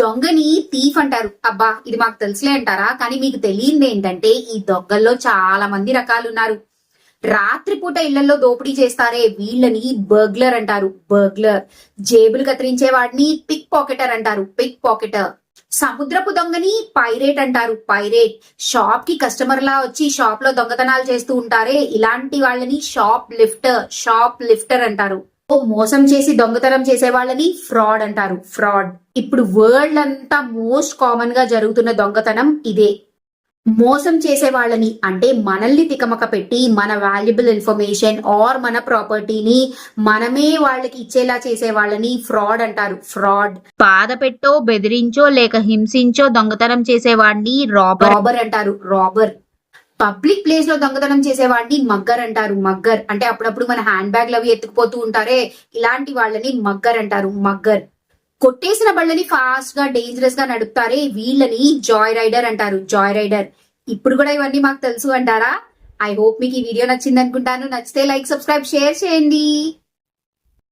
దొంగని థీఫ్ అంటారు. అబ్బా ఇది మాకు తెలుసులే అంటారా? కానీ మీకు తెలియంది ఏంటంటే ఈ దొంగల్లో చాలా మంది రకాలు ఉన్నారు. రాత్రిపూట ఇళ్ళలో దోపిడీ చేస్తారే వీళ్ళని బర్గ్లర్ అంటారు. బర్గ్లర్. జేబులు కత్తిరించే వాడిని పిక్ పాకెటర్ అంటారు. Pick pocketer. సముద్రపు దొంగని పైరేట్ అంటారు. పైరేట్. షాప్కి కస్టమర్ లా వచ్చి షాప్లో దొంగతనాలు చేస్తూ ఉంటారే. ఇలాంటి వాళ్ళని షాప్ లిఫ్టర్ షాప్ లిఫ్టర్ అంటారు. మోసం చేసి దొంగతనం చేసే వాళ్ళని ఫ్రాడ్ అంటారు. ఫ్రాడ్. ఇప్పుడు వరల్డ్ అంతా మోస్ట్ కామన్గా జరుగుతున్న దొంగతనం ఇదే. మోసం చేసే వాళ్ళని అంటే మనల్ని తికమక పెట్టి మన వాల్యుబుల్ ఇన్ఫర్మేషన్ ఆర్ మన ప్రాపర్టీని మనమే వాళ్ళకి ఇచ్చేలా చేసే వాళ్ళని ఫ్రాడ్ అంటారు. ఫ్రాడ్. బాధ పెట్టో బెదిరించో లేక హింసించో దొంగతనం చేసేవాడిని రాబర్ రాబర్ అంటారు. రాబర్ పబ్లిక్ ప్లేస్లో దొంగతనం చేసేవాడిని మగ్గర్ అంటారు మగ్గర్. అంటే అప్పుడప్పుడు మన హ్యాండ్ బ్యాగ్లు అవి ఎత్తుకుపోతూ ఉంటారే ఇలాంటి వాళ్ళని మగ్గర్ అంటారు మగ్గర్. కొట్టేసిన బళ్ళని ఫాస్ట్గా డేంజరస్గా నడుపుతారే వీళ్ళని జాయ్ రైడర్ అంటారు జాయ్ రైడర్ ఇప్పుడు కూడా ఇవన్నీ మాకు తెలుసు అంటారా? ఐ హోప్ మీకు ఈ వీడియో నచ్చింది అనుకుంటాను నచ్చితే లైక్ సబ్స్క్రైబ్ షేర్ చేయండి.